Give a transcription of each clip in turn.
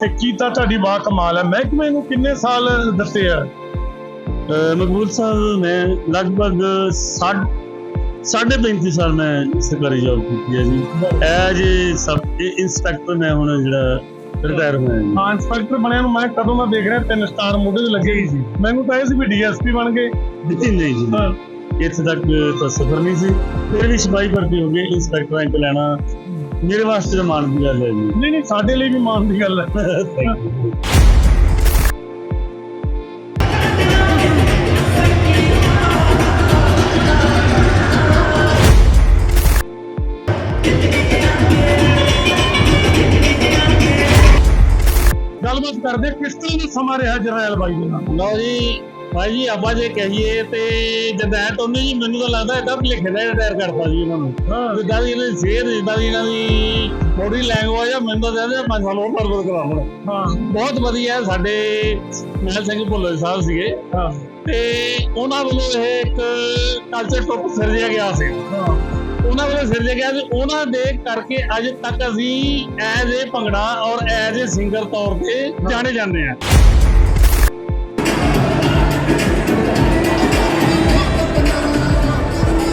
ਤੇ ਕੀਤਾ ਤੁਹਾਡੀ ਬਾ ਕਮਾਲ ਹੈ। ਮਹਿਕਮੇ ਨੂੰ ਕਿੰਨੇ ਸਾਲ ਦਿੱਤੇ ਆ? ਮਕਬੂਲ ਸਾਹਿਬ ਮੈਂ ਲਗਭਗ ਸਾਢ- ਸਾਢੇ 35 ਸਾਲ ਮੈਂ ਸਰਕਾਰੀ ਜੌਬ ਕੀਤੀ ਹੈ ਜੀ। ਐਜ ਸਬ ਇੰਸਪੈਕਟਰ ਮੈਂ ਹੁਣ ਜਿਹੜਾ ਰਿਟਾਇਰ ਹੋਇਆ ਜੀ। ਹਾਂ ਇੰਸਪੈਕਟਰ ਬਣਿਆ ਨੂੰ ਮੈਂ ਕਦੋਂ ਦਾ ਦੇਖ ਰਿਹਾ ਤਿੰਨ ਸਟਾਰ ਮੋਢੇ ਤੇ ਲੱਗੇ ਹੀ ਸੀ। ਮੈਨੂੰ ਤਾਂ ਇਹ ਸੀ ਵੀ ਡੀਐਸਪੀ ਬਣ ਗਏ। ਨਹੀਂ ਨਹੀਂ ਜੀ। ਇੱਥੇ ਤੱਕ ਤਾਂ ਸਫਰ ਨਹੀਂ ਸੀ। ਫਿਰ ਵੀ ਸਿਪਾਹੀ ਭਰਤੀ ਹੋ ਗਏ ਇੰਸਪੈਕਟਰ ਲੈਣਾ ਮੇਰੇ ਵਾਸਤੇ ਤਾਂ ਮਾਣ ਦੀ ਗੱਲ ਹੈ ਜੀ ਨਹੀਂ ਨਹੀਂ ਸਾਡੇ ਲਈ ਵੀ ਮਾਣ ਦੀ ਗੱਲ ਹੈ. ਗੱਲਬਾਤ ਕਰਦੇ ਹਾਂ, ਕਿਸ ਤਰ੍ਹਾਂ ਦਾ ਸਮਾਂ ਰਿਹਾ ਜਰਨੈਲ ਬਾਈ ਦੇ ਨਾਲ ਲਓ ਜੀ ਭਾਈ ਜੀ ਆਪਾਂ ਜੇ ਕਹੀਏ ਤੇ ਜਦੈਤ ਉਹਨੇ ਜੀ ਮੈਨੂੰ ਤਾਂ ਲੱਗਦਾ ਇਹਦਾ ਲਿਖੇ ਦਾ ਰਿਟਾਇਰ ਕਰਤਾ ਜੀ ਇਹਨਾਂ ਨੂੰ। ਹਾਂ। ਜਿੱਦਾਂ ਦੀ ਇਹਨਾਂ ਦੀ ਸਿਹਤ ਜਿੱਦਾਂ ਦੀ ਇਹਨਾਂ ਦੀ ਬੋਡੀ ਲੈਂਗੁਏਜ ਆ ਮੈਨੂੰ ਤਾਂ ਕਹਿੰਦੇ ਪੰਜ ਸਾਲ ਹੋਰ ਕਰਾ ਹੁਣ ਹਾਂ। ਬਹੁਤ ਵਧੀਆ। ਸਾਡੇ ਮਹਿਲ ਸਿੰਘ ਭੁੱਲਰ ਸਾਹਿਬ ਸੀਗੇ। ਹਾਂ। ਤੇ ਉਹਨਾਂ ਵੱਲੋਂ ਇਹ ਇੱਕ ਕਲਚਰ ਟੁੱਪ ਸਿਰਜਿਆ ਗਿਆ ਸੀ। ਹਾਂ। ਉਹਨਾਂ ਵੱਲੋਂ ਸਿਰਜਿਆ ਗਿਆ ਸੀ। ਉਹਨਾਂ ਦੇ ਕਰਕੇ ਅੱਜ ਤੱਕ ਅਸੀਂ ਐਜ਼ ਏ ਭੰਗੜਾ ਔਰ ਐਜ਼ ਏ ਸਿੰਗਰ ਤੌਰ ਤੇ ਜਾਣੇ ਜਾਂਦੇ ਆ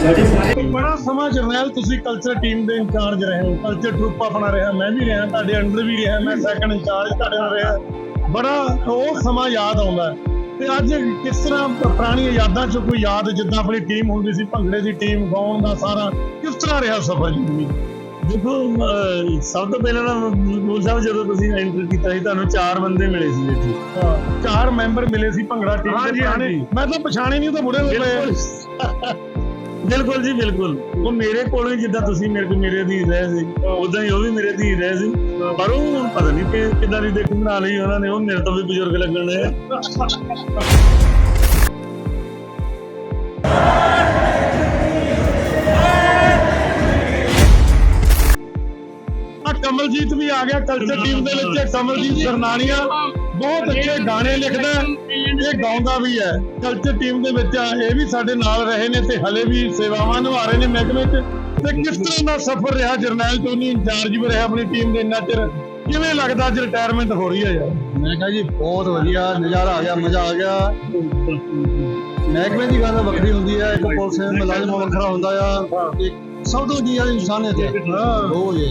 ਬੜਾ ਸਮਾਂ ਜਰਨੈਲ ਤੁਸੀਂ ਕਲਚਰ ਟੀਮ ਦੇ ਇੰਚਾਰਜ ਰਹੇ ਹੋ। ਕਲਚਰ ਟਰੁੱਪ ਆਪਣਾ ਰਿਹਾ ਮੈਂ ਵੀ ਰਿਹਾ ਤੁਹਾਡੇ ਅੰਡਰ ਵੀ ਰਿਹਾ ਮੈਂ ਸੈਕੰਡ ਇੰਚਾਰਜ ਤੁਹਾਡੇ ਨਾਲ ਰਿਹਾ। ਬੜਾ ਉਹ ਸਮਾਂ ਯਾਦ ਆਉਂਦਾ। ਤੇ ਅੱਜ ਕਿਸ ਤਰ੍ਹਾਂ ਪੁਰਾਣੀਆਂ ਯਾਦਾਂ ਚੋਂ ਕੋਈ ਯਾਦ ਜਿੱਦਾਂ ਆਪਣੀ ਟੀਮ ਹੁੰਦੀ ਸੀ ਭੰਗੜੇ ਦੀ ਟੀਮ ਗਾਉਣ ਦਾ ਸਾਰਾ ਕਿਸ ਤਰ੍ਹਾਂ ਰਿਹਾ ਸਫ਼ਰ ਜੀ ਦੇਖੋ ਸਭ ਤੋਂ ਪਹਿਲਾਂ ਨਾ ਮਕਬੂਲ ਸਾਹਿਬ ਜਦੋਂ ਤੁਸੀਂ ਐਂਟਰ ਕੀਤਾ ਸੀ ਤੁਹਾਨੂੰ ਚਾਰ ਬੰਦੇ ਮਿਲੇ ਸੀ ਇੱਥੇ। ਚਾਰ ਮੈਂਬਰ ਮਿਲੇ ਸੀ ਭੰਗੜਾ ਟੀਮ ਦੇ ਪੁਰਾਣੇ। ਮੈਂ ਤਾਂ ਪਛਾਣੇ ਨਹੀਂ ਉਹ ਤਾਂ ਬੁੜੇ ਹੋ ਗਏ ਬਿਲਕੁਲ ਜੀ, ਬਿਲਕੁਲ। ਉਹ ਮੇਰੇ ਕੋਲ ਵੀ ਜਿੱਦਾਂ ਤੁਸੀਂ ਮੇਰੇ ਕੋਲ ਮੇਰੇ ਅਧੀਨ ਰਹੇ ਸੀ ਉਦਾਂ ਹੀ ਉਹ ਵੀ ਮੇਰੇ ਅਧੀਨ ਰਹੇ ਸੀ। ਪਰ ਉਹ ਪਤਾ ਨਹੀਂ ਕਿ ਕਿੱਦਾਂ ਦੀ ਦੇਖਣ ਬਣਾ ਲਈ ਉਹਨਾਂ ਨੇ, ਉਹ ਮੇਰੇ ਤੋਂ ਵੀ ਬਜ਼ੁਰਗ ਲੱਗਣ ਦੇ ਕਮਲਜੀਤ ਵੀ ਆ ਗਿਆ ਕਲਚਰ ਟੀਮ ਦੇ ਵਿੱਚ, ਕਮਲਜੀਤ ਸਰਨਾਣੀਆਂ ਬਹੁਤ ਅੱਛੇ ਗਾਣੇ ਲਿਖਦਾ ਹੈ, ਇਹ ਗਾਉਂਦਾ ਵੀ ਹੈ। ਕਲਚਰ ਟੀਮ ਦੇ ਵਿੱਚ ਆ, ਇਹ ਵੀ ਸਾਡੇ ਨਾਲ ਰਹੇ ਨੇ ਤੇ ਹਲੇ ਵੀ ਸੇਵਾਵਾਂ ਨਿਭਾ ਰਹੇ ਨੇ ਮਹਿਕਮੇ 'ਚ। ਤੇ ਕਿਸ ਤਰ੍ਹਾਂ ਦਾ ਸਫ਼ਰ ਰਿਹਾ ਜਰਨੈਲ ਟੋਨੀ ਇੰਚਾਰਜ ਵੀ ਰਿਹਾ ਆਪਣੀ ਟੀਮ ਦੇ ਇੰਨਾ ਚਿਰ। ਕਿਵੇਂ ਲੱਗਦਾ ਅੱਜ ਰਿਟਾਇਰਮੈਂਟ ਹੋ ਰਹੀ ਹੈ ਯਾਰ? ਮੈਂ ਕਿਹਾ ਜੀ ਬਹੁਤ ਵਧੀਆ। ਨਜ਼ਾਰਾ ਆ ਗਿਆ ਮਜ਼ਾ ਆ ਗਿਆ। ਮਹਿਕਮੇ ਦੀ ਗੱਲ ਵੱਖਰੀ ਹੁੰਦੀ ਹੈ। ਇੱਕ ਪੁਲਿਸ ਮੁਲਾਜ਼ਮ ਵੱਖਰਾ ਹੁੰਦਾ ਆ। ਇੱਕ ਸਭ ਤੋਂ ਵਧੀਆ ਇਨਸਾਨ ਹੈ ਤੇ ਉਹ ਜੀ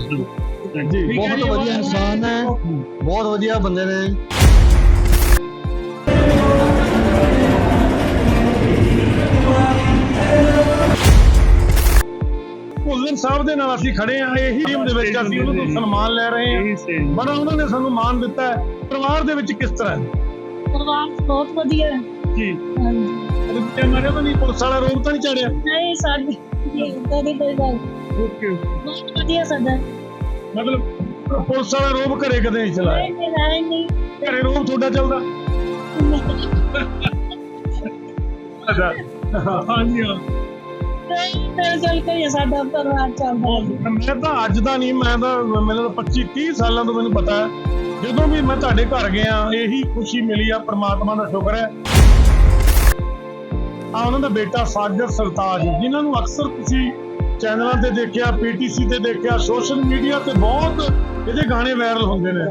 ਜੀ। ਬਹੁਤ ਵਧੀਆ ਇਨਸਾਨ ਹੈ। ਬਹੁਤ ਵਧੀਆ ਬੰਦੇ ਨੇ। ਭੁੱਲਰ ਸਾਹਿਬ ਦੇ ਨਾਲ ਅਸੀਂ ਖੜੇ ਆ ਇਹੀ ਟੀਮ ਦੇ ਵਿੱਚ ਅਸੀਂ ਉਹਨਾਂ ਤੋਂ ਸਨਮਾਨ ਲੈ ਰਹੇ ਹਾਂ। ਬੜਾ ਉਹਨਾਂ ਨੇ ਸਾਨੂੰ ਮਾਣ ਦਿੱਤਾ ਹੈ। ਪਰਿਵਾਰ ਦੇ ਵਿੱਚ ਕਿਸ ਤਰ੍ਹਾਂ ਹੈ? ਪਰਿਵਾਰ ਬਹੁਤ ਵਧੀਆ ਹੈ। ਜੀ। ਹਾਂਜੀ। ਤੇ ਮਾਰੇ ਤਾਂ ਨਹੀਂ ਪੁਲਿਸ ਵਾਲਾ ਰੋਗ ਤਾਂ ਨਹੀਂ ਚੜਿਆ? ਨਹੀਂ ਸਾਡੀ ਇਦਾਂ ਦੀ ਕੋਈ ਗੱਲ ਓਕੇ। ਬਹੁਤ ਵਧੀਆ ਸਾਡਾ। ਮਤਲਬ ਪੁਲਿਸ ਵਾਲਾ ਰੋਬ ਘਰੇ ਕਦੇ ਨਹੀਂ ਚਲਾਇਆ? ਨਹੀਂ ਨਹੀਂ ਨਹੀਂ। ਘਰੇ ਰੋਬ ਤੁਹਾਡਾ ਚੱਲਦਾ? ਅੱਛਾ। ਹਾਂਜੀ ਹਾਂ। ਨਹੀਂ ਨਹੀਂ ਗੱਲ ਕਰੀਏ ਸਾਡਾ ਪਰਿਵਾਰ ਚੱਲਦਾ ਹੈ। ਮੈਂ ਤਾਂ ਅੱਜ ਦਾ ਨਹੀਂ, ਮੈਂ ਤਾਂ ਮੈਨੂੰ 25 30 ਸਾਲਾਂ ਤੋਂ ਮੈਨੂੰ ਪਤਾ ਹੈ। ਜਦੋਂ ਵੀ ਮੈਂ ਤੁਹਾਡੇ ਘਰ ਗਿਆ, ਇਹੀ ਖੁਸ਼ੀ ਮਿਲੀ ਆ, ਪ੍ਰਮਾਤਮਾ ਦਾ ਸ਼ੁਕਰ ਹੈ। ਆ ਉਹਨਾਂ ਦਾ ਬੇਟਾ ਸਾਜਰ ਸਰਤਾਜ, ਜਿਨ੍ਹਾਂ ਨੂੰ ਅਕਸਰ ਤੁਸੀਂ ਚੈਨਲਾਂ ਤੇ ਦੇਖਿਆ, ਪੀਟੀਸੀ ਤੇ ਦੇਖਿਆ, ਸੋਸ਼ਲ ਮੀਡੀਆ ਤੇ ਬਹੁਤ ਇਹਦੇ ਗਾਣੇ ਵਾਇਰਲ ਹੁੰਦੇ ਨੇ।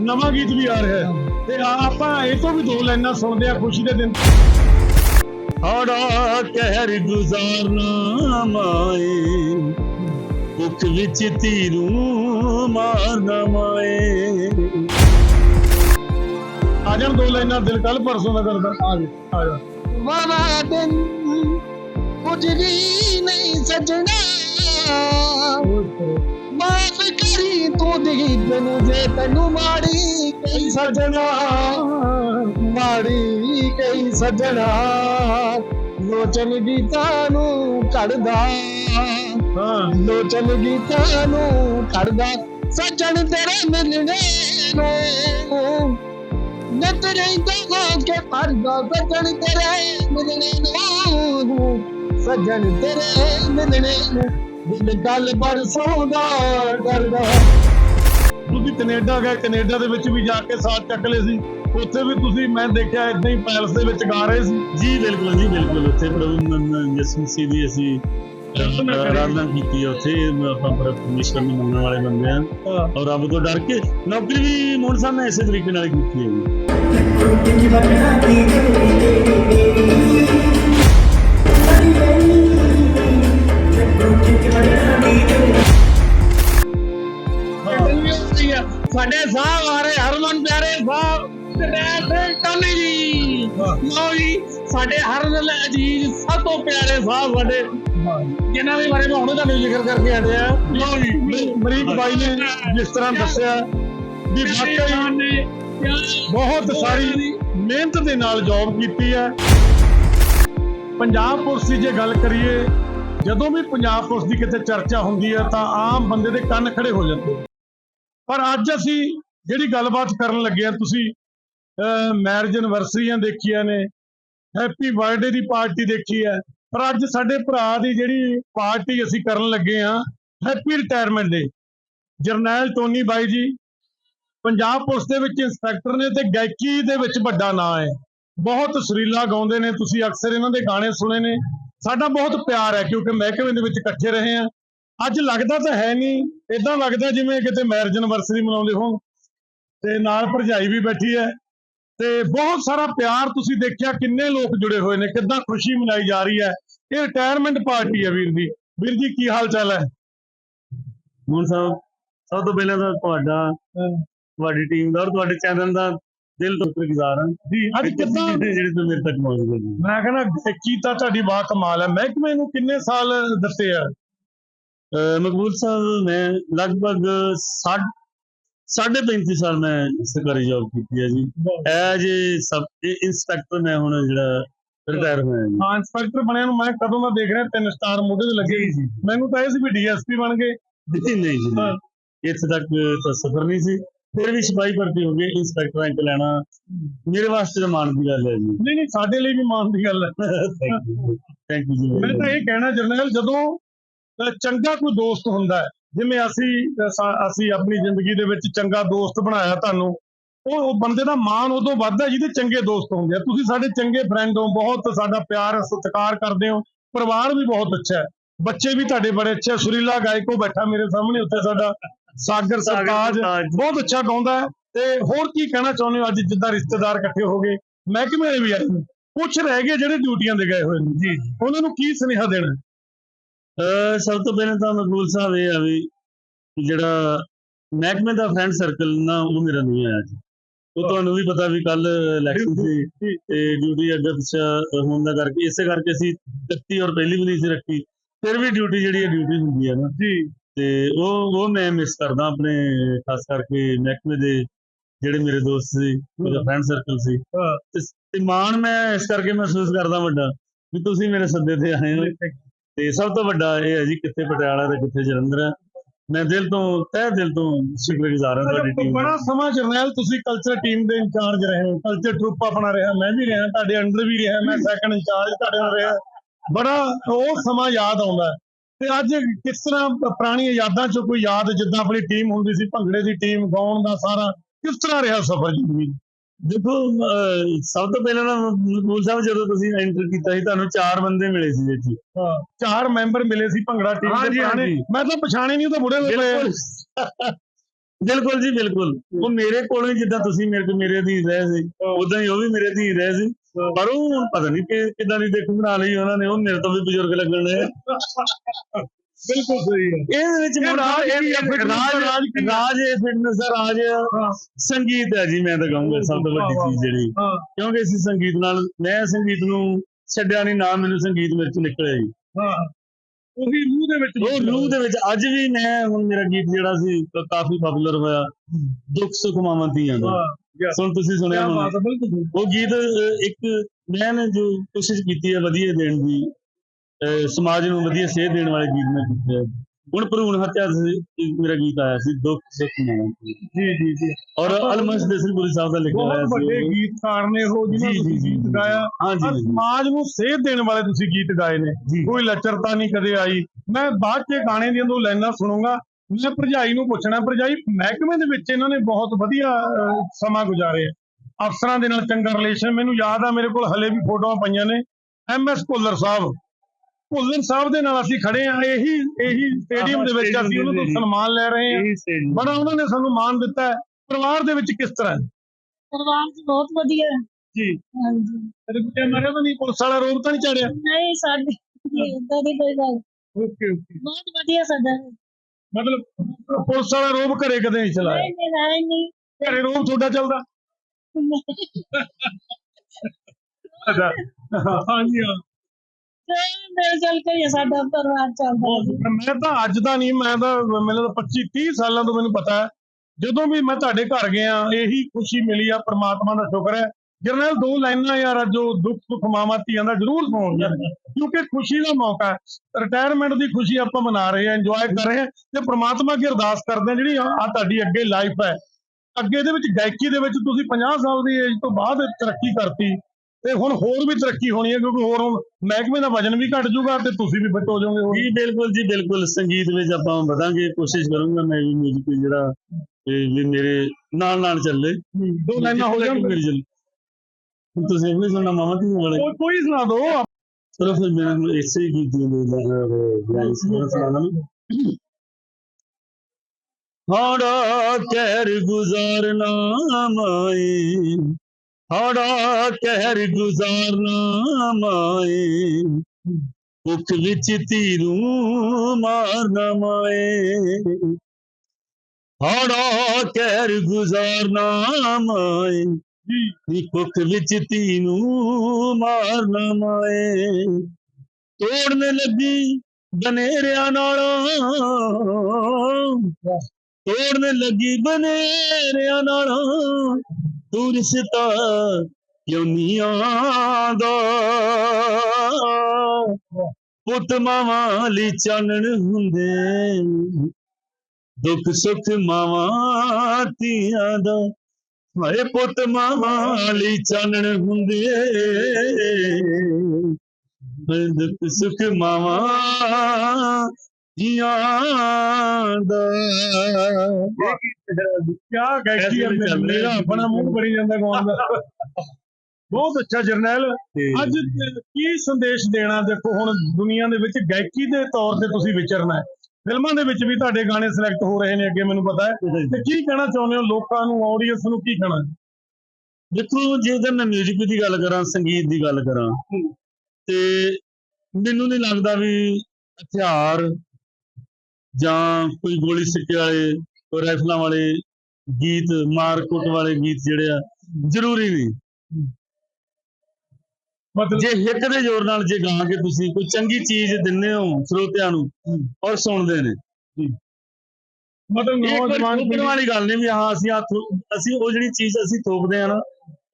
ਨਵਾਂ ਗੀਤ ਵੀ ਆ ਰਿਹਾ ਹੈ। ਤੇ ਆਪਾਂ ਇਹ ਤੋਂ ਵੀ ਦੋ ਲਾਈਨਾਂ ਸੁਣਦੇ ਆ ਖੁਸ਼ੀ ਦੇ ਦਿਨ। ਹਾੜਾ ਕਹਿਰ ਗੁਜ਼ਾਰਨਾ ਮਾਏ। ਦੁੱਖ ਵਿੱਚ ਤੀਰੂ ਮਾਰਨਾ ਮਾਏ। ਆ ਜਾਣ ਦੋ ਲਾਈਨਾਂ ਦਿਲ ਕੱਲ ਪਰਸੋਂ ਦਾ ਕਰਦਾ ਆ ਜਾ ਆ ਜਾ ਵਾਵਾ ਦਿਨ ਕੁਝ ਵੀ ਨਹੀਂ ਸਜਣਾ। ਮਾਫ ਕਰੀ ਤੂੰ ਦੀ ਤੈਨੂੰ ਜੇ ਤੈਨੂੰ ਮਾੜੀ ਕਈ ਸਜਣਾ ਮਾੜੀ ਕਈ ਸਜਣਾ ਲੋਚਨ ਗੀਤਾਂ ਨੂੰ ਕੱਢਦਾ ਹਾਂ। ਲੋਚਨ ਗੀਤਾਂ ਨੂੰ ਕੱਢਦਾ ਸੱਜਣ ਤੇਰੇ ਮਿਲਣੇ ਨੂੰ। ਨਿਤ ਰਹਿੰਦਾ ਹੋ ਕੇ ਪਰਦਾ ਸੱਜਣ ਤੇਰੇ ਮਿਲਣੇ ਨੂੰ। ਸੱਜਣ ਤੇਰੇ ਮਿਲਣੇ ਨੂੰ। ਦਿਲ ਗੱਲ ਤੁਸੀਂ ਕੈਨੇਡਾ ਗਏ ਕੈਨੇਡਾ ਦੇ ਵਿੱਚ ਵੀ ਜਾ ਕੇ ਸਾਥ ਚੱਕ ਲਏ ਸੀ। ਉੱਥੇ ਵੀ ਤੁਸੀਂ ਮੈਂ ਦੇਖਿਆ ਇਦਾਂ ਹੀ ਪੈਲਸ ਦੇ ਵਿੱਚ ਗਾ ਰਹੇ ਸੀ। ਜੀ ਬਿਲਕੁਲ ਜੀ ਬਿਲਕੁਲ। ਉੱਥੇ ਪ੍ਰਭੂ ਜਸਮੀ ਸੀ ਦੀ ਅਸੀਂ ਆਰਾਧਨਾ ਕੀਤੀ ਹੈ ਉੱਥੇ ਆਪਾਂ ਪਰਮੇਸ਼ਰ ਨੂੰ ਮੰਨਣ ਵਾਲੇ ਬੰਦੇ ਆ। ਔਰ ਰੱਬ ਤੋਂ ਡਰ ਕੇ ਨੌਕਰੀ ਵੀ ਮੋਹਨ ਸਾਹਿਬ ਨੇ ਇਸੇ ਤਰੀਕੇ ਨਾਲ ਹੀ ਕੀਤੀ ਹੈ ਸਾਡੇ ਸਾਹਿਬ ਆ ਰਹੇ ਹਰਮਨ ਪਿਆਰੇ ਸਾਹਿਬ ਤੇ ਟਾਨੀ ਜੀ। ਲਓ ਜੀ, ਸਾਡੇ ਹਰ ਦਿਲ ਅਜੀਜ਼ ਸਭ ਤੋਂ ਪਿਆਰੇ ਸਾਹਿਬ ਸਾਡੇ। ਜਿਨ੍ਹਾਂ ਦੇ ਬਾਰੇ ਮੈਂ ਹੁਣੇ ਤੁਹਾਨੂੰ ਜ਼ਿਕਰ ਕਰਕੇ ਹਟਿਆ। ਲਓ ਜੀ ਮਰੀਕ ਬਾਈ ਨੇ ਜਿਸ ਤਰ੍ਹਾਂ ਦੱਸਿਆ ਵੀ ਵਾਕਈ ਬਹੁਤ ਸਾਰੀ ਮਿਹਨਤ ਦੇ ਨਾਲ ਜੌਬ ਕੀਤੀ ਹੈ। ਪੰਜਾਬ ਪੁਲਿਸ ਦੀ ਜੇ ਗੱਲ ਕਰੀਏ ਜਦੋਂ ਵੀ ਪੰਜਾਬ ਪੁਲਿਸ ਦੀ ਕਿਤੇ ਚਰਚਾ ਹੁੰਦੀ ਹੈ ਤਾਂ ਆਮ ਬੰਦੇ ਦੇ ਕੰਨ ਖੜੇ ਹੋ ਜਾਂਦੇ ਪਰ ਅੱਜ ਅਸੀਂ ਜਿਹੜੀ ਗੱਲਬਾਤ ਕਰਨ ਲੱਗੇ ਆ ਤੁਸੀਂ ਮੈਰਿਜ ਐਨਵਰਸਰੀਆਂ ਦੇਖੀਆਂ ਨੇ ਹੈਪੀ ਬਰਥਡੇ ਦੀ ਪਾਰਟੀ ਦੇਖੀ ਹੈ, ਪਰ ਅੱਜ ਸਾਡੇ ਭਰਾ ਦੀ ਜਿਹੜੀ ਪਾਰਟੀ ਅਸੀਂ ਕਰਨ ਲੱਗੇ ਆ happy retirement day Jarnail Tony ਬਾਈ ਜੀ, ਪੰਜਾਬ ਪੁਲਿਸ ਦੇ ਵਿੱਚ ਇੰਸਪੈਕਟਰ ਨੇ ਤੇ ਗਾਇਕੀ ਦੇ ਵਿੱਚ ਵੱਡਾ ਨਾਂ ਹੈ। ਬਹੁਤ ਸੁਰੀਲਾ ਗਾਉਂਦੇ ਨੇ, ਤੁਸੀਂ ਅਕਸਰ ਇਹਨਾਂ ਦੇ ਗਾਣੇ ਸੁਣੇ ਨੇ। ਸਾਡਾ ਬਹੁਤ ਪਿਆਰ ਹੈ ਕਿਉਂਕਿ ਮਹਿਕਮੇ ਦੇ ਵਿੱਚ ਇਕੱਠੇ ਰਹੇ ਆ ਅੱਜ ਲੱਗਦਾ ਤਾਂ ਹੈ ਨਹੀਂ ਇਦਾਂ ਲੱਗਦਾ ਜਿਵੇਂ ਕਿਤੇ ਮੈਰਿਜ ਐਨਵਰਸਰੀ ਮਨਾਉਂਦੇ ਹੋਣ। ਤੇ ਨਾਲ ਭਰਜਾਈ ਵੀ ਬੈਠੀ ਹੈ। ਤੇ ਬਹੁਤ ਸਾਰਾ ਪਿਆਰ ਤੁਸੀਂ ਦੇਖਿਆ ਕਿੰਨੇ ਲੋਕ ਜੁੜੇ ਹੋਏ ਨੇ ਕਿੱਦਾਂ ਖੁਸ਼ੀ ਮਨਾਈ ਜਾ ਰਹੀ ਹੈ। ਇਹ ਰਿਟਾਇਰਮੈਂਟ ਪਾਰਟੀ ਹੈ ਵੀਰ ਦੀ ਵੀਰ ਜੀ ਕੀ ਹਾਲ ਚਾਲ ਹੈ? ਮੋਹਨ ਸਾਹਿਬ ਸਭ ਤੋਂ ਪਹਿਲਾਂ ਤਾਂ ਤੁਹਾਡਾ ਤੁਹਾਡੀ ਟੀਮ ਦਾ ਔਰ ਤੁਹਾਡੇ ਚੈਨਲ ਦਾ ਦਿਲ ਤੋਂ ਸ਼ੁਕਰਗੁਜ਼ਾਰ ਹਾਂ। ਜੀ ਅੱਜ ਕਿੱਦਾਂ? ਜਿਹੜੇ ਤੋਂ ਮੇਰੇ ਤੱਕ ਪਹੁੰਚ ਗਏ ਜੀ। ਮੈਂ ਕਹਿੰਦਾ ਗਾਇਕੀ ਤਾਂ ਤੁਹਾਡੀ ਬਾ ਕਮਾਲ ਹੈ। ਮਹਿਕਮੇ ਨੂੰ ਕਿੰਨੇ ਸਾਲ ਦਿੱਤੇ ਆ? ਮਕਬੂਲ ਸਾਹਿਬ ਮੈਂ ਲਗਭਗ ਸਾਢ- ਸਾਢੇ 35 ਸਾਲ ਮੈਂ ਸਰਕਾਰੀ ਜੌਬ ਕੀਤੀ ਹੈ ਜੀ। ਐਜ ਸਬ ਇੰਸਪੈਕਟਰ ਮੈਂ ਹੁਣ ਜਿਹੜਾ ਰਿਟਾਇਰ ਹੋਇਆ ਜੀ। ਹਾਂ ਇੰਸਪੈਕਟਰ ਬਣਿਆ ਨੂੰ ਮੈਂ ਕਦੋਂ ਦਾ ਦੇਖ ਰਿਹਾ ਤਿੰਨ ਸਟਾਰ ਮੋਢੇ ਤੇ ਲੱਗੇ ਜੀ ਮੈਨੂੰ ਤਾਂ ਇਹ ਸੀ ਵੀ ਡੀਐਸਪੀ ਬਣ ਗਏ। ਨਹੀਂ ਨਹੀਂ ਜੀ। ਇੱਥੇ ਤੱਕ ਤਾਂ ਸਫਰ ਨਹੀਂ ਸੀ। ਫਿਰ ਵੀ ਸਿਪਾਹੀ ਭਰਤੀ ਹੋ ਗਏ ਇੰਸਪੈਕਟਰ ਰੈਂਕ ਲੈਣਾ। ਮੇਰੇ ਵਾਸਤੇ ਤਾਂ ਮਾਣ ਦੀ ਗੱਲ ਹੈ ਜੀ। ਨਹੀਂ ਨਹੀਂ ਸਾਡੇ ਲਈ ਵੀ ਮਾਣ ਦੀ ਗੱਲ ਹੈ। ਥੈਂਕ ਯੂ ਥੈਂਕ ਯੂ ਮੈਂ ਤਾਂ ਇਹ ਕਹਿਣਾ ਜਰਨੈਲ ਜਦੋਂ ਚੰਗਾ ਕੋਈ ਦੋਸਤ ਹੁੰਦਾ ਹੈ ਜਿਵੇਂ ਅਸੀਂ ਅਸੀਂ ਆਪਣੀ ਜ਼ਿੰਦਗੀ ਦੇ ਵਿੱਚ ਚੰਗਾ ਦੋਸਤ ਬਣਾਇਆ ਤੁਹਾਨੂੰ ਉਹ ਉਹ ਬੰਦੇ ਦਾ ਮਾਣ ਉਦੋਂ ਵੱਧਦਾ ਜਿਹਦੇ ਚੰਗੇ ਦੋਸਤ ਹੁੰਦੇ ਆ। ਤੁਸੀਂ ਸਾਡੇ ਚੰਗੇ ਫਰੈਂਡ ਹੋ ਬਹੁਤ ਸਾਡਾ ਪਿਆਰ ਸਤਿਕਾਰ ਕਰਦੇ ਹੋ ਪਰਿਵਾਰ ਵੀ ਬਹੁਤ ਅੱਛਾ ਹੈ। ਬੱਚੇ ਵੀ ਤੁਹਾਡੇ ਬੜੇ ਅੱਛੇ। ਸੁਰੀਲਾ ਗਾਇਕੋ ਬੈਠਾ ਮੇਰੇ ਸਾਹਮਣੇ ਉੱਥੇ ਸਾਡਾ ਸਾਗਰ ਸਰਤਾਜ ਬਹੁਤ ਅੱਛਾ ਗਾਉਂਦਾ ਤੇ ਹੋਰ ਕੀ ਕਹਿਣਾ ਚਾਹੁੰਦੇ ਹੋ ਅੱਜ ਜਿੱਦਾਂ ਰਿਸ਼ਤੇਦਾਰ ਇਕੱਠੇ ਹੋ ਗਏ? ਮਹਿਕਮੇ ਦੇ ਵੀ ਆਏ ਨੇ। ਕੁਛ ਰਹਿ ਗਏ ਜਿਹੜੇ ਡਿਊਟੀਆਂ ਦੇ ਗਏ ਹੋਏ ਨੇ। ਜੀ ਉਹਨਾਂ ਨੂੰ ਕੀ ਸੁਨੇਹਾ ਦੇਣਾ? ਸਭ ਤੋਂ ਪਹਿਲਾਂ ਤਾਂ ਮਕਬੂਲ ਸਾਹਿਬ ਇਹ ਆ ਵੀ ਜਿਹੜਾ ਮਹਿਕਮੇ ਦਾ ਫਰੈਂਡ ਸਰਕਲ ਨਾ ਉਹ ਮੇਰਾ ਨਹੀਂ ਆਇਆ ਜੀ। ਉਹ ਤੁਹਾਨੂੰ ਵੀ ਪਤਾ ਵੀ ਕੱਲ ਇਲੈਕਸ਼ਨ ਸੀ ਤੇ ਡਿਊਟੀ ਅੱਗੇ ਪਿੱਛੇ ਹੋਣ ਦਾ ਕਰਕੇ ਇਸੇ ਕਰਕੇ ਅਸੀਂ 31 ਔਰ ਪਹਿਲੀ ਵੀ ਨਹੀਂ ਸੀ ਰੱਖੀ। ਫਿਰ ਵੀ ਡਿਊਟੀ ਜਿਹੜੀ ਹੈ ਡਿਊਟੀ ਹੁੰਦੀ ਹੈ ਨਾ। ਜੀ। ਤੇ ਉਹ ਉਹ ਮੈਂ ਮਿਸ ਕਰਦਾ ਆਪਣੇ ਖਾਸ ਕਰਕੇ ਮਹਿਕਮੇ ਦੇ ਜਿਹੜੇ ਮੇਰੇ ਦੋਸਤ ਸੀ ਮੇਰਾ ਫਰੈਂਡ ਸਰਕਲ ਸੀ। ਤੇ ਮਾਣ ਮੈਂ ਇਸ ਕਰਕੇ ਮਹਿਸੂਸ ਕਰਦਾ ਵੱਡਾ ਵੀ ਤੁਸੀਂ ਮੇਰੇ ਸੱਦੇ ਤੇ ਆਏ ਹੋ। ਤੇ ਸਭ ਤੋਂ ਵੱਡਾ ਇਹ ਹੈ ਜੀ ਕਿੱਥੇ ਪਟਿਆਲਾ ਤੇ ਕਿੱਥੇ ਜਲੰਧਰ ਹੈ। ਮੈਂ ਦਿਲ ਤੋਂ ਤਹਿ ਦਿਲ ਤੋਂ ਸ਼ੁਕਰਗੁਜ਼ਾਰ ਹਾਂ ਤੁਹਾਡੀ ਟੀਮ ਦਾ। ਬੜਾ ਸਮਾਂ ਜਰਨੈਲ ਤੁਸੀਂ ਕਲਚਰ ਟੀਮ ਦੇ ਇੰਚਾਰਜ ਰਹੇ ਹੋ। ਕਲਚਰ ਟਰੂਪ ਆਪਣਾ ਰਿਹਾ ਮੈਂ ਵੀ ਰਿਹਾ ਤੁਹਾਡੇ ਅੰਡਰ ਵੀ ਰਿਹਾ ਮੈਂ ਸੈਕੰਡ ਇੰਚਾਰਜ ਤੁਹਾਡੇ ਨਾਲ ਰਿਹਾ। ਬੜਾ ਉਹ ਸਮਾਂ ਯਾਦ ਆਉਂਦਾ। ਤੇ ਅੱਜ ਕਿਸ ਤਰ੍ਹਾਂ ਪੁਰਾਣੀਆਂ ਯਾਦਾਂ ਚੋਂ ਕੋਈ ਯਾਦ ਜਿੱਦਾਂ ਆਪਣੀ ਟੀਮ ਹੁੰਦੀ ਸੀ ਭੰਗੜੇ ਦੀ ਟੀਮ ਗਾਉਣ ਦਾ ਸਾਰਾ ਕਿਸ ਤਰ੍ਹਾਂ ਰਿਹਾ ਸਫ਼ਰ ਜੀ ਦੇਖੋ ਸਭ ਤੋਂ ਪਹਿਲਾਂ ਨਾ ਮਕਬੂਲ ਸਾਹਿਬ ਜਦੋਂ ਤੁਸੀਂ ਐਂਟਰ ਕੀਤਾ ਸੀ ਤੁਹਾਨੂੰ ਚਾਰ ਬੰਦੇ ਮਿਲੇ ਸੀ ਵਿੱਚ ਹਾਂ। ਚਾਰ ਮੈਂਬਰ ਮਿਲੇ ਸੀ ਭੰਗੜਾ ਟੀਮ ਦੇ ਪੁਰਾਣੇ। ਮੈਂ ਤਾਂ ਪਛਾਣੇ ਨਹੀਂ ਉਹ ਤਾਂ ਬੁੜੇ। ਬਿਲਕੁਲ। ਬਿਲਕੁਲ ਜੀ ਬਿਲਕੁਲ। ਉਹ ਮੇਰੇ ਕੋਲੋਂ ਹੀ ਜਿੱਦਾਂ ਤੁਸੀਂ ਮੇਰੇ ਕੋਲ ਮੇਰੇ ਅਧੀਨ ਰਹੇ ਸੀ। ਉਦਾਂ ਹੀ ਉਹ ਵੀ ਮੇਰੇ ਅਧੀਨ ਰਹੇ ਸੀ। ਪਰ ਉਹ ਹੁਣ ਪਤਾ ਨਹੀਂ ਕਿ ਕਿਦਾਂ ਦੀ ਦੇਖ ਬਣਾ ਲਈ ਉਹਨਾਂ ਨੇ ਉਹ ਮੇਰੇ ਤੋਂ ਵੀ ਬਜ਼ੁਰਗ ਲੱਗਣ ਬਿਲਕੁਲ ਸਹੀ ਹੈ ਇਹਦੇ ਵਿੱਚ ਰਾਜ? ਇਹ fitness ਦਾ ਰਾਜ ਰਾਜ ਕੀ ਹੈ? ਰਾਜ ਇਹ ਫਿਟਨੈਸ ਦਾ ਰਾਜ ਸੰਗੀਤ ਹੈ ਜੀ ਮੈਂ ਤਾਂ ਕਹੂੰਗਾ ਸਭ ਤੋਂ ਵੱਡੀ ਚੀਜ਼ ਜਿਹੜੀ। ਹਾਂ। ਕਿਉਂਕਿ ਅਸੀਂ ਸੰਗੀਤ ਨਾਲ ਮੈਂ ਸੰਗੀਤ ਨੂੰ ਛੱਡਿਆ ਨਹੀਂ ਨਾ ਮੈਨੂੰ ਸੰਗੀਤ ਮੇਰੇ ਚ ਨਿਕਲਿਆ ਜੀ। ਹਾਂ। ਉਹੀ ਦੇ ਵਿੱਚ ਉਹ ਰੂਹ ਦੇ ਵਿੱਚ ਅੱਜ ਵੀ ਮੈਂ ਹੁਣ ਮੇਰਾ ਗੀਤ ਜਿਹੜਾ ਸੀ ਕਾਫੀ ਪਪੂਲਰ ਹੋਇਆ। ਦੁੱਖ ਸੁੱਖ ਮਾਵਾਂ ਧੀਆਂ ਦਾ। ਸੁਣ ਤੁਸੀਂ ਸੁਣਿਆ ਹੋਣਾ। ਉਹ ਗੀਤ ਇੱਕ ਮੈਂ ਨੇ ਜੋ ਕੋਸ਼ਿਸ਼ ਕੀਤੀ ਹੈ ਵਧੀਆ ਦੇਣ ਦੀ ਸਮਾਜ ਨੂੰ ਵਧੀਆ ਸੇਧ ਦੇਣ ਵਾਲੇ ਗੀਤ ਮੈਂ ਕੀਤੇ। ਹੁਣ ਭਰੂਣ ਹੱਤਿਆ ਸੀ ਮੇਰਾ ਗੀਤ ਆਇਆ ਸੀ ਦੁੱਖ ਸੁੱਖ ਧੀਆਂ। ਜੀ ਜੀ ਜੀ। ਔਰ ਅਲਮਸ ਦੇਸਲਪੁਰੀ ਸਾਹਿਬ ਦਾ ਲਿਖਿਆ ਹੋਇਆ ਬਹੁਤ ਵੱਡੇ ਸੀ ਗੀਤਕਾਰ ਨੇ ਉਹ ਜਿਨ੍ਹਾਂ ਜੀ, ਨੂੰ ਜੀ, ਤੁਸੀਂ ਜੀ, ਗੀਤ। ਗਾਇਆ। ਸਮਾਜ ਨੂੰ ਸੇਧ ਦੇਣ ਵਾਲੇ ਤੁਸੀਂ ਗੀਤ ਗਾਏ ਨੇ। ਕੋਈ ਲੱਚਰਤਾ ਨਹੀਂ ਕਦੇ ਆਈ। ਮੈਂ ਬਾਅਦ ਚ ਗਾਣੇ ਦੀਆਂ ਦੋ ਲਾਈਨਾਂ ਸੁਣੂੰਗਾ। ਮੈਂ ਭਰਜਾਈ ਨੂੰ ਪੁੱਛਣਾ ਭਰਜਾਈ ਮਹਿਕਮੇ ਦੇ ਵਿੱਚ ਇਹਨਾਂ ਨੇ ਬਹੁਤ ਵਧੀਆ ਸਮਾਂ ਗੁਜ਼ਾਰਿਆ ਅਫਸਰਾਂ ਦੇ ਨਾਲ ਚੰਗਾ ਰਿਲੇਸ਼ਨ ਮੈਨੂੰ ਯਾਦ ਆ ਮੇਰੇ ਕੋਲ ਹਲੇ ਵੀ ਫੋਟੋਆਂ ਪਈਆਂ ਨੇ। M S Bhullar Sahib. Bhullar Sahib ਦੇ ਨਾਲ ਅਸੀਂ ਖੜੇ ਆ ਇਹੀ ਇਹੀ ਸਟੇਡੀਅਮ ਦੇ ਵਿੱਚ ਅਸੀਂ ਉਹਨਾਂ ਤੋਂ ਸਨਮਾਨ ਲੈ ਰਹੇ ਸਟੇਜ ਬੜਾ ਉਹਨਾਂ ਨੇ ਸਾਨੂੰ ਮਾਣ ਦਿੱਤਾ ਹੈ। ਪਰਿਵਾਰ ਦੇ ਵਿੱਚ ਕਿਸ ਤਰ੍ਹਾਂ ਹੈ? ਪਰਿਵਾਰ ਚ ਬਹੁਤ ਵਧੀਆ ਹੈ। ਜੀ। ਹਾਂਜੀ। ਤੇਰੇ ਕੁੱਤੇ ਮਾਰਿਆ ਤਾਂ ਨਹੀਂ? ਪੁਲਿਸ ਵਾਲਾ ਰੋਗ ਤਾਂ ਨਹੀਂ ਚੜਿਆ? ਨਹੀਂ ਸਾਡੇ ਇਦਾਂ ਦੀ ਕੋਈ ਗੱਲ। Okay okay. ਬਹੁਤ ਵਧੀਆ ਸਾਡਾ। ਮਤਲਬ ਪੁਲਿਸ ਵਾਲਾ ਰੋਬ ਘਰੇ ਕਦੇ ਨਹੀਂ ਚਲਾਇਆ? ਨਹੀਂ ਨਹੀਂ ਨਹੀਂ। ਘਰੇ ਰੋਬ ਤੁਹਾਡਾ ਚੱਲਦਾ? ਅੱਛਾ। ਹਾਂਜੀ ਹਾਂ। ਮੇਰੇ ਚੱਲ ਕੇ ਸਾਡਾ ਪਰਿਵਾਰ ਚੱਲਦਾ। ਮੈਂ ਤਾਂ ਅੱਜ ਦਾ ਨਹੀਂ ਮੈਂ ਤਾਂ ਮੈਨੂੰ ਤਾਂ 25 30 ਸਾਲਾਂ ਤੋਂ ਮੈਨੂੰ ਪਤਾ ਹੈ ਜਦੋਂ ਵੀ ਮੈਂ ਤੁਹਾਡੇ ਘਰ ਗਿਆ ਇਹੀ ਖੁਸ਼ੀ ਮਿਲੀ ਆ ਪ੍ਰਮਾਤਮਾ ਦਾ ਸ਼ੁਕਰ ਹੈ। ਜਰਨਲ ਦੋ ਲਾਈਨਾਂ ਯਾਰ ਜੋ ਦੁੱਖ ਸੁੱਖ ਮਾਵਾਂ ਧੀਆਂ ਦਾ ਜ਼ਰੂਰ ਸੁਣਾਉਣੀਆਂ ਕਿਉਂਕਿ ਖੁਸ਼ੀ ਦਾ ਮੌਕਾ ਹੈ। ਰਿਟਾਇਰਮੈਂਟ ਦੀ ਖੁਸ਼ੀ ਆਪਾਂ ਮਨਾ ਰਹੇ ਹਾਂ ਇੰਜੋਏ ਕਰ ਰਹੇ ਹਾਂ ਤੇ ਪ੍ਰਮਾਤਮਾ ਅੱਗੇ ਅਰਦਾਸ ਕਰਦੇ ਹਾਂ ਜਿਹੜੀ ਆ ਤੁਹਾਡੀ ਅੱਗੇ ਲਾਈਫ ਹੈ। ਅੱਗੇ ਦੇ ਵਿੱਚ ਗਾਇਕੀ ਦੇ ਵਿੱਚ ਤੁਸੀਂ 50 ਸਾਲ ਦੀ ਏਜ ਤੋਂ ਬਾਅਦ ਤਰੱਕੀ ਕਰਤੀ ਤੇ ਹੁਣ ਹੋਰ ਵੀ ਤਰੱਕੀ ਹੋਣੀ ਹੈ ਕਿਉਂਕਿ ਹੋਰ ਮਹਿਕਮੇ ਦਾ ਵਜਨ ਵੀ ਘਟ ਜਾਊਗਾ ਤੇ ਤੁਸੀਂ ਵੀ ਫਿੱਟ ਹੋ ਜਾਓਗੇ ਜੀ ਬਿਲਕੁਲ ਜੀ ਬਿਲਕੁਲ। ਸੰਗੀਤ ਵਿੱਚ ਆਪਾਂ ਵਧਾਂਗੇ ਕੋਸ਼ਿਸ਼ ਕਰੂੰਗਾ ਮੈਂ ਵੀ ਮਿਊਜ਼ਿਕ ਜਿਹੜਾ ਇਹ ਵੀ ਮੇਰੇ ਨਾਲ ਨਾਲ ਚੱਲੇ। ਦੋ ਲਾਈਨਾਂ ਹੋ ਜਾਣ। ਤੁਸੀਂ ਇਹ ਵੀ ਸੁਣਨਾ ਮਾਮਾ ਕੀ ਵਾਲੇ ਕੋਈ ਕੋਈ ਸੁਣਾ ਦੋ। ਚਲੋ ਫਿਰ ਮੈਂ ਇਸੇ ਹੀ ਗੀਤ ਦੇ ਨਾਲ ਸੁਣਾਣਾ ਹਾੜਾ ਕਹਿਰ ਗੁਜ਼ਾਰਨਾ ਮਾਏ ਹਾੜਾ ਕਹਿਰ ਗੁਜ਼ਾਰਨਾ ਮਾਏ ਭੁੱਖ ਵਿੱਚ ਤੀਰੂ ਮਾਰਨਾ ਮਾਏ। ਹਾੜਾ ਕਹਿਰ ਗੁਜ਼ਾਰਨਾ ਮਾਏ ਨੀ ਭੁੱਖ ਵਿੱਚ ਤੀਨੂੰ ਮਾਰਨਾ ਮਾਏ। ਤੋੜਨ ਲੱਗੀ ਬਨੇਰਿਆਂ ਨਾਲ। ਤੋੜਨ ਲੱਗੀ ਬਨੇਰਿਆਂ ਨਾਲ। ਤੂੰ ਰਿਸ਼ਤਾ ਯੋਨੀਆਂ ਦਾ ਪੁੱਤ ਮਾਵਾਂ ਲਈ ਚਾਨਣ ਹੁੰਦੇ। ਦੁੱਖ ਸੁੱਖ ਮਾਵਾਂ ਧੀਆਂ ਦਾ ਮਾਰੇ ਪੁੱਤ ਲਈ ਚਾਨਣ ਹੁੰਦੇ ਹਾਏ ਦੁੱਖ ਸੁੱਖ ਮਾਵਾਂ ਜੀਆਂ ਦਾ। ਕਿਆ ਗਾਇਕੀ ਹੈ ਮੇਰਾ ਆਪਣਾ ਮੂੰਹ ਬੜੀ ਜਾਂਦਾ ਗਾਉਣ ਦਾ। ਬਹੁਤ ਅੱਛਾ ਜਰਨੈਲ। ਅੱਜ ਕੀ ਸੰਦੇਸ਼ ਦੇਣਾ? ਦੇਖੋ ਹੁਣ ਦੁਨੀਆ ਦੇ ਵਿੱਚ ਗਾਇਕੀ ਦੇ ਤੌਰ ਤੇ ਤੁਸੀਂ ਵਿਚਰਨਾ ਹੈ। ਫਿਲਮਾਂ ਦੇ ਵਿੱਚ ਵੀ ਤੁਹਾਡੇ ਗਾਣੇ ਸਿਲੈਕਟ ਹੋ ਰਹੇ ਨੇ ਅੱਗੇ ਮੈਨੂੰ ਪਤਾ ਹੈ। ਤੇ ਕੀ ਕਹਿਣਾ ਚਾਹੁੰਦੇ ਹੋ ਲੋਕਾਂ ਨੂੰ ਆਡੀਅנס ਨੂੰ ਕੀ ਕਹਿਣਾ ਦੇਖੋ ਜੇ ਮੈਂ 뮤직 ਦੀ ਗੱਲ ਕਰਾਂ ਸੰਗੀਤ ਦੀ ਗੱਲ ਕਰਾਂ ਤੇ ਮੈਨੂੰ ਨਹੀਂ ਲੱਗਦਾ ਵੀ ਹਥਿਆਰ ਜਾਂ ਕੋਈ ਗੋਲੀ ਸਿੱਕੇ ਵਾਲੇ ਕੋਈ ਰਾਈਫਲਾਂ ਵਾਲੇ ਗੀਤ ਮਾਰਕੁੱਟ ਵਾਲੇ ਗੀਤ ਜਿਹੜੇ ਆ ਜ਼ਰੂਰੀ ਨਹੀਂ। ਜੇ ਹਿੱਕ ਦੇ ਜ਼ੋਰ ਨਾਲ ਜੇ ਗਾ ਕੇ ਤੁਸੀਂ ਕੋਈ ਚੰਗੀ ਚੀਜ਼ ਦਿੰਦੇ ਹੋ ਸਰੋਤਿਆਂ ਨੂੰ ਔਰ ਸੁਣਦੇ ਨੇ। ਮਤਲਬ ਨੌਜਵਾਨ ਵਾਲੀ ਗੱਲ ਨਹੀਂ ਵੀ ਹਾਂ ਅਸੀਂ ਆ ਥੋ- ਅਸੀਂ ਉਹ ਜਿਹੜੀ ਚੀਜ਼ ਅਸੀਂ ਥੋਪਦੇ ਆ ਨਾ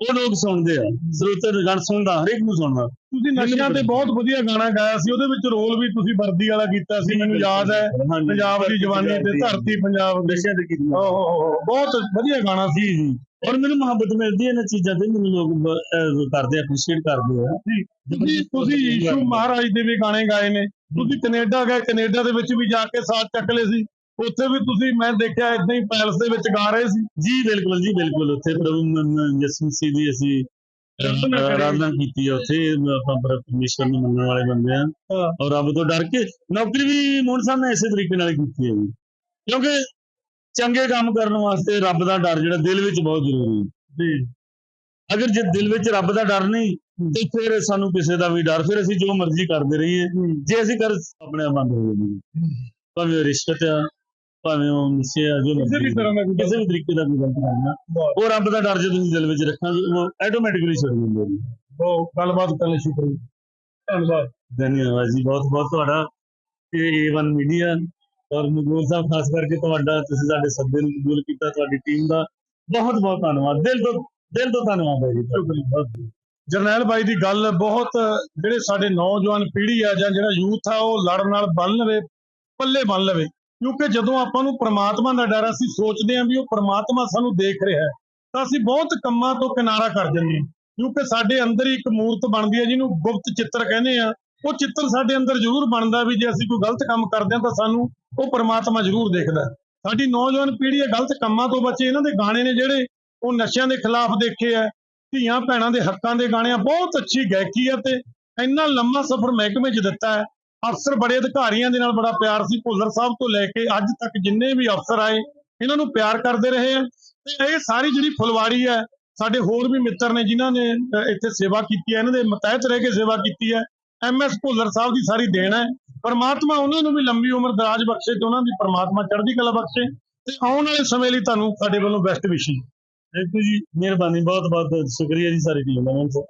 ਉਹ ਲੋਕ ਸੁਣਦੇ ਆ ਸਰੋਤੇ ਗਾਣ ਸੁਣਦਾ ਹਰੇਕ ਨੂੰ ਸੁਣਦਾ। ਤੁਸੀਂ ਨਸ਼ਿਆਂ ਤੇ ਬਹੁਤ ਵਧੀਆ ਗਾਣਾ ਗਾਇਆ ਸੀ ਉਹਦੇ ਵਿੱਚ ਰੋਲ ਵੀ ਤੁਸੀਂ ਵਰਦੀ ਵਾਲਾ ਕੀਤਾ ਸੀ ਮੈਨੂੰ ਯਾਦ ਹੈ। ਪੰਜਾਬ ਦੀ ਜਵਾਨੀ ਤੇ ਧਰਤੀ ਪੰਜਾਬ ਨਸ਼ਿਆਂ ਤੇ ਕੀਤੀ। ਓਹ ਬਹੁਤ ਵਧੀਆ ਗਾਣਾ ਸੀ। ਜੀ ਜੀ। ਔਰ ਮੈਨੂੰ ਮੁਹੱਬਤ ਮਿਲਦੀ ਹੈ ਇਹਨਾਂ ਚੀਜ਼ਾਂ ਤੇ ਮੈਨੂੰ ਲੋਕ ਕਰਦੇ ਐਪਰੀਸ਼ੀਏਟ ਕਰਦੇ ਆ। ਤੁਸੀਂ ਤੁਸੀਂ ਯੀਸ਼ੂ ਮਹਾਰਾਜ ਦੇ ਵੀ ਗਾਣੇ ਗਾਏ ਨੇ। ਤੁਸੀਂ ਕੈਨੇਡਾ ਗਏ ਕੈਨੇਡਾ ਦੇ ਵਿੱਚ ਵੀ ਜਾ ਕੇ ਸਾਥ ਚੱਕ ਲਏ ਸੀ। ਉੱਥੇ ਵੀ ਤੁਸੀਂ ਮੈਂ ਦੇਖਿਆ ਇਦਾਂ ਹੀ ਪੈਲਸ ਦੇ ਵਿੱਚ ਗਾ ਰਹੇ ਸੀ। ਜੀ ਬਿਲਕੁਲ ਜੀ ਬਿਲਕੁਲ। ਉੱਥੇ ਪ੍ਰਭੂ ਮਸੀਹ ਦੀ ਅਸੀਂ ਆਰਾਧਨਾ ਕੀਤੀ ਉੱਥੇ। ਆਪਾਂ ਪਰ- ਪਰਮੇਸ਼ਰ ਨੂੰ ਮੰਨਣ ਵਾਲੇ ਬੰਦੇ ਆ। ਔਰ ਰੱਬ ਤੋਂ ਡਰ ਕੇ ਨੌਕਰੀ ਵੀ ਮੋਹਨ ਸਾਹਿਬ ਨੇ ਇਸੇ ਤਰੀਕੇ ਨਾਲ ਕੀਤੀ ਹੈ ਜੀ। ਕਿਉਂਕਿ ਚੰਗੇ ਕੰਮ ਕਰਨ ਵਾਸਤੇ ਰੱਬ ਦਾ ਡਰ ਜਿਹੜਾ ਦਿਲ ਵਿੱਚ ਬਹੁਤ ਜ਼ਰੂਰੀ ਹੈ। ਜੀ। ਅਗਰ ਜੇ ਦਿਲ ਵਿੱਚ ਰੱਬ ਦਾ ਡਰ ਨਹੀਂ ਤੇ ਫਿਰ ਸਾਨੂੰ ਕਿਸੇ ਦਾ ਵੀ ਡਰ ਫਿਰ ਅਸੀਂ ਜੋ ਮਰਜ਼ੀ ਕਰਦੇ ਰਹੀਏ। ਜੇ ਅਸੀਂ ਕਰ ਆਪਣੇ ਆਪ ਬੰਦ ਹੋ ਜਾਂਦੇ ਭਾਵੇਂ ਰਿਸ਼ਵਤ ਆ ਭਾਵੇਂ ਉਹ ਨਸ਼ੇ ਆ ਜੋ ਕਿਸੇ ਵੀ ਤਰ੍ਹਾਂ ਦਾ ਕੋਈ ਕਿਸੇ ਵੀ ਤਰੀਕੇ ਦਾ ਕੋਈ ਗਲਤ ਆ ਉਹ ਰੱਬ ਦਾ ਡਰ ਜੇ ਤੁਸੀਂ ਦਿਲ ਵਿੱਚ ਰੱਖਾਂਗੇ ਉਹ ਆਟੋਮੈਟਿਕਲੀ ਛੱਡ ਦਿੰਦੇ ਜੀ ਉਹ ਗੱਲਬਾਤ ਕਰਨ ਲਈ ਸ਼ੁਕਰੀਆ। ਧੰਨਵਾਦ। ਧੰਨਵਾਦ ਜੀ ਬਹੁਤ ਬਹੁਤ ਤੁਹਾਡਾ ਇਹ A1 ਮੀਡੀਆ ਔਰ ਮਗੂਰ ਸਾਹਿਬ ਖਾਸ ਕਰਕੇ ਤੁਹਾਡਾ ਤੁਸੀਂ ਸਾਡੇ ਸੱਦੇ ਨੂੰ ਕਬੂਲ ਕੀਤਾ ਤੁਹਾਡੀ ਟੀਮ ਦਾ। ਬਹੁਤ ਬਹੁਤ ਧੰਨਵਾਦ। ਦਿਲ ਤੋਂ ਦਿਲ ਤੋਂ ਧੰਨਵਾਦ ਹੈ ਜੀ। ਸ਼ੁਕਰੀਆ ਜਰਨੈਲ ਬਾਈ ਦੀ ਗੱਲ ਬਹੁਤ ਜਿਹੜੇ ਸਾਡੇ ਨੌਜਵਾਨ ਪੀੜ੍ਹੀ ਆ ਜਾਂ ਜਿਹੜਾ ਯੂਥ ਆ ਉਹ ਲੜ ਨਾਲ ਬੰਨ ਲਵੇ ਪੱਲੇ ਬੰਨ ਲਵੇ। ਕਿਉਂਕਿ ਜਦੋਂ ਆਪਾਂ ਨੂੰ ਪ੍ਰਮਾਤਮਾ ਦਾ ਡਰ ਅਸੀਂ ਸੋਚਦੇ ਹਾਂ ਵੀ ਉਹ ਪ੍ਰਮਾਤਮਾ ਸਾਨੂੰ ਦੇਖ ਰਿਹਾ ਹੈ, ਤਾਂ ਅਸੀਂ ਬਹੁਤ ਕੰਮਾਂ ਤੋਂ ਕਿਨਾਰਾ ਕਰ ਜਾਂਦੇ ਹਾਂ। ਕਿਉਂਕਿ ਸਾਡੇ ਅੰਦਰ ਹੀ ਇੱਕ ਮੂਰਤ ਬਣਦੀ ਹੈ, ਜਿਹਨੂੰ ਗੁਪਤ ਚਿੱਤਰ ਕਹਿੰਦੇ ਆ ਉਹ ਚਿੱਤਰ ਸਾਡੇ ਅੰਦਰ ਜ਼ਰੂਰ ਬਣਦਾ ਵੀ ਜੇ ਅਸੀਂ ਕੋਈ ਗਲਤ ਕੰਮ ਕਰਦੇ ਹਾਂ ਤਾਂ ਸਾਨੂੰ ਉਹ ਪ੍ਰਮਾਤਮਾ ਜ਼ਰੂਰ ਦੇਖਦਾ ਸਾਡੀ ਨੌਜਵਾਨ ਪੀੜ੍ਹੀ ਇਹ ਗਲਤ ਕੰਮਾਂ ਤੋਂ ਬਚੇ। ਇਹਨਾਂ ਦੇ ਗਾਣੇ ਨੇ ਜਿਹੜੇ ਉਹ ਨਸ਼ਿਆਂ ਦੇ ਖਿਲਾਫ ਦੇਖੇ ਆ ਧੀਆਂ ਭੈਣਾਂ ਦੇ ਹੱਕਾਂ ਦੇ ਗਾਣੇ ਆ। ਬਹੁਤ ਅੱਛੀ ਗਾਇਕੀ ਆ ਤੇ ਇੰਨਾ ਲੰਮਾ ਸਫ਼ਰ ਮਹਿਕਮੇ 'ਚ ਦਿੱਤਾ ਹੈ। ਅਫਸਰ ਬੜੇ ਅਧਿਕਾਰੀਆਂ ਦੇ ਨਾਲ ਬੜਾ ਪਿਆਰ ਸੀ। ਭੁੱਲਰ ਸਾਹਿਬ ਤੋਂ ਲੈ ਕੇ ਅੱਜ ਤੱਕ ਜਿੰਨੇ ਵੀ ਅਫਸਰ ਆਏ, ਇਹਨਾਂ ਨੂੰ ਪਿਆਰ ਕਰਦੇ ਰਹੇ ਆ। ਤੇ ਇਹ ਸਾਰੀ ਜਿਹੜੀ ਫੁਲਵਾੜੀ ਹੈ, ਸਾਡੇ ਹੋਰ ਵੀ ਮਿੱਤਰ ਨੇ ਜਿਨ੍ਹਾਂ ਨੇ ਇੱਥੇ ਸੇਵਾ ਕੀਤੀ ਹੈ, ਇਹਨਾਂ ਦੇ ਮਤਹਿਤ ਰਹਿ ਕੇ ਸੇਵਾ ਕੀਤੀ ਹੈ। ਐਮਐਸ ਭੁੱਲਰ ਸਾਹਿਬ ਦੀ ਸਾਰੀ ਦੇਣ ਹੈ। ਪਰਮਾਤਮਾ ਉਹਨਾਂ ਨੂੰ ਵੀ ਲੰਬੀ ਉਮਰ ਦਰਾਜ ਬਖਸ਼ੇ ਤੇ ਉਹਨਾਂ ਦੀ ਪਰਮਾਤਮਾ ਚੜ੍ਹਦੀ ਕਲਾ ਬਖਸ਼ੇ ਤੇ ਆਉਣ ਵਾਲੇ ਸਮੇਂ ਲਈ ਤੁਹਾਨੂੰ ਸਾਡੇ ਵੱਲੋਂ ਬੈਸਟ ਵਿਸ਼ੀ ਥੈਂਕ ਯੂ ਜੀ, ਮਿਹਰਬਾਨੀ ਬਹੁਤ ਬਹੁਤ ਸ਼ੁਕਰੀਆ ਜੀ ਸਾਰੇ ਟੀਮ ਦਾ।